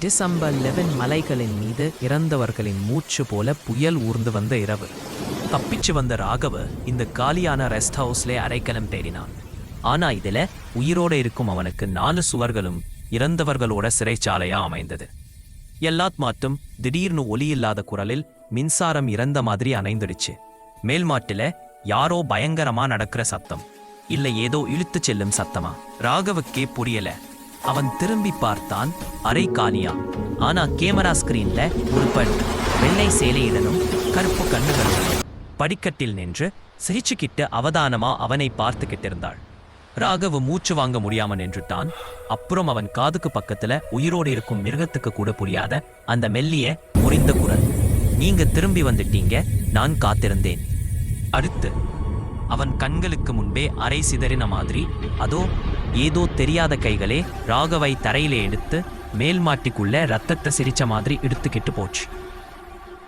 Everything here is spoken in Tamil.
டிசம்பர் லெவன் மலைகளின் மீது இறந்தவர்களின் மூச்சு போல புயல் ஊர்ந்து வந்த இரவு. தப்பிச்சு வந்த ராகவ இந்த காலியான ரெஸ்ட் ஹவுஸ்ல அரைக்கலம் தேடினான். ஆனா இதுல உயிரோட இருக்கும் அவனுக்கு நாலு சுவர்களும் இறந்தவர்களோட சிறைச்சாலையா அமைந்தது. எல்லாத் மாட்டும் திடீர்னு ஒலி இல்லாத குரலில் மின்சாரம் இறந்த மாதிரி அணைந்துடுச்சு. மேல்மாட்டுல யாரோ பயங்கரமா நடக்கிற சத்தம். இல்ல ஏதோ இழுத்துச் செல்லும் சத்தமா. ராகவுக்கே புரியல. அவன் திரும்பி பார்த்தான் அரை காலியா ஆனா கேமரா ஸ்கிரீன்ல ஒரு பெண் வெள்ளை சேலையுடனும் கருப்பு கண்ணுகளும் படிக்கட்டில் நின்று சிரிச்சுக்கிட்டு அவதானமா அவனை பார்த்துக்கிட்டு இருந்தாள் ராகவ் மூச்சு வாங்க முடியாம நின்றுட்டான். அப்புறம் அவன் காதுக்கு பக்கத்துல உயிரோடு இருக்கும் மிருகத்துக்கு கூட புரியாத அந்த மெல்லிய முறிந்த குரல் நீங்க திரும்பி வந்துட்டீங்க நான் காத்திருந்தேன். அடுத்து அவன் கண்களுக்கு முன்பே அரை சிதறின மாதிரி அதோ ஏதோ தெரியாத கைகளே ராகவை தரையிலே எடுத்து மேல் மாட்டிக்குள்ள ரத்தத்தை சிரிச்ச மாதிரி எடுத்துக்கிட்டு போச்சு.